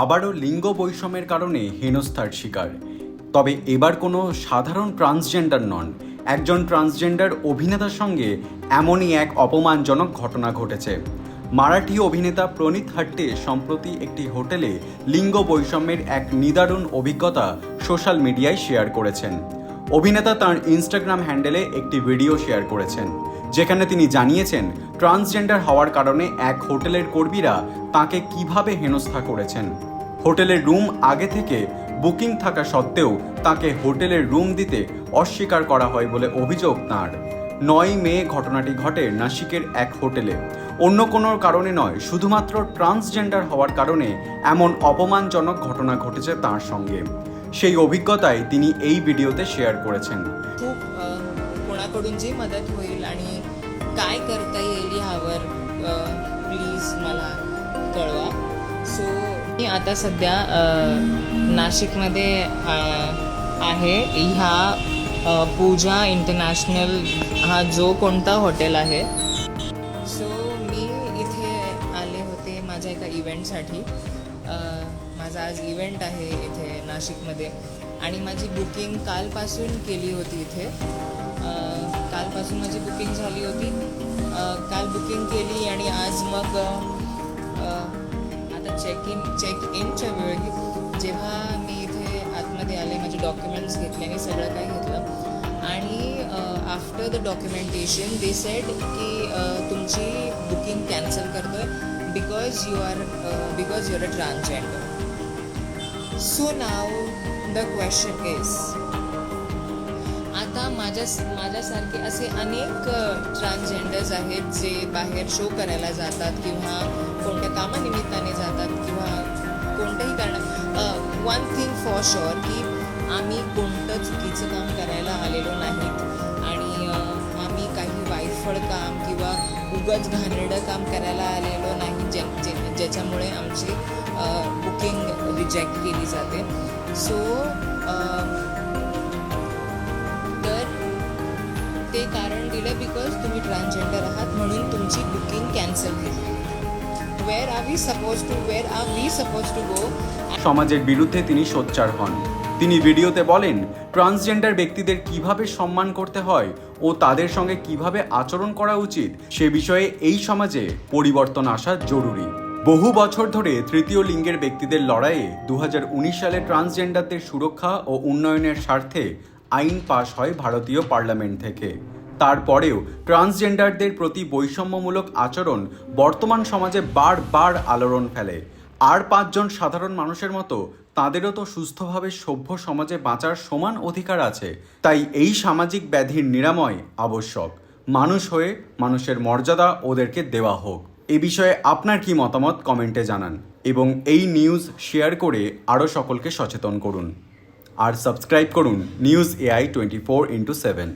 আবারও লিঙ্গ বৈষম্যের কারণে হেনস্থার শিকার। তবে এবার কোনো সাধারণ ট্রান্সজেন্ডার নন। একজন ট্রান্সজেন্ডার অভিনেতার সঙ্গে এমনই এক অপমানজনক ঘটনা ঘটেছে। মারাঠি অভিনেতা প্রণীত হাট্টে সম্প্রতি একটি হোটেলে লিঙ্গ বৈষম্যের এক নিদারুণ অভিজ্ঞতা সোশ্যাল মিডিয়ায় শেয়ার করেছেন। অভিনেতা তার ইনস্টাগ্রাম হ্যান্ডেলে একটি ভিডিও শেয়ার করেছেন। যেখানে তিনি জানিয়েছেন, ট্রান্সজেন্ডার হওয়ার কারণে এক হোটেলের কর্মীরা তাকে কীভাবে হেনস্থা করেছেন। হোটেলের রুম আগে থেকে বুকিং থাকা সত্ত্বেও তাকে হোটেলের রুম দিতে অস্বীকার করা হয় বলে অভিযোগ তাঁর। নয় মে ঘটনাটি ঘটে নাসিকের এক হোটেলে। অন্য কোনো কারণে নয়, শুধুমাত্র ট্রান্সজেন্ডার হওয়ার কারণে এমন অপমানজনক ঘটনা ঘটেছে তার সঙ্গে। সেই অভিজ্ঞতাই তিনি এই ভিডিওতে শেয়ার করেছেন। कोणाकडून जी मदत होईल आणि काय करता येईल ह्यावर प्लीज मला कळवा. सो मी आता सध्या नाशिकमध्ये आहे. ह्या पूजा इंटरनॅशनल हा जो कोणता हॉटेल आहे. सो मी इथे आले होते माझ्या एका इव्हेंटसाठी माझा आज इव्हेंट आहे इथे नाशिकमध्ये. आणि माझी बुकिंग कालपासून केली होती इथे. कालपासून माझी बुकिंग झाली होती. काल बुकिंग केली आणि आज मग आता चेक इन चेक इनच्या वेळी जेव्हा मी इथे आतमध्ये आले माझे डॉक्युमेंट्स घेतले आणि सगळं काही घेतलं आणि after the documentation they said की तुमची बुकिंग कॅन्सल करतो आहे because you are because you're a transgender so now the question is आता माझ्या माझ्यासारखे असे अनेक ट्रान्सजेंडर्स आहेत जे बाहेर शो करायला जातात किंवा कोणत्या कामानिमित्ताने जातात किंवा कोणत्याही कारण वन थिंग फॉर शुअर की आम्ही कोणतं चुकीचं काम करायला आलेलो नाहीत. आणि आम्ही काही वायफळ काम किंवा उगच घाणेरडं काम करायला आलेलो नाही जे जे ज्याच्यामुळे आमची बुकिंग रिजेक्ट केली जाते. सो कारण दिलं बिकॉज तुम्ही ट्रान्सजेंडर आहात म्हणून तुमची बुकिंग कॅन्सल केली where are we suppose to where are we suppose to go সমাজের বিরুদ্ধে তিনি সোচ্চার হন তিনি ভিডিওতে বলেন ট্রান্সজেন্ডার ব্যক্তিদের কিভাবে সম্মান করতে হয় ও তাদের সঙ্গে কিভাবে আচরণ করা উচিত সে বিষয়ে এই সমাজে পরিবর্তন আসা জরুরি বহু বছর ধরে তৃতীয় লিঙ্গের ব্যক্তিদের লড়াইয়ে দু সালে ট্রান্সজেন্ডারদের সুরক্ষা ও উন্নয়নের স্বার্থে আইন পাশ হয় ভারতীয় পার্লামেন্ট থেকে তারপরেও ট্রান্সজেন্ডারদের প্রতি বৈষম্যমূলক আচরণ বর্তমান সমাজে বারবার আলোড়ন ফেলে। আর পাঁচজন সাধারণ মানুষের মতো তাদেরও তো সুস্থভাবে সভ্য সমাজে বাঁচার সমান অধিকার আছে। তাই এই সামাজিক ব্যাধির নিরাময় আবশ্যক। মানুষ হয়ে মানুষের মর্যাদা ওদেরকে দেওয়া হোক। এ বিষয়ে আপনার কি মতামত কমেন্টে জানান এবং এই নিউজ শেয়ার করে আরও সকলকে সচেতন করুন। আর সাবস্ক্রাইব করুন news AI twenty four into seven.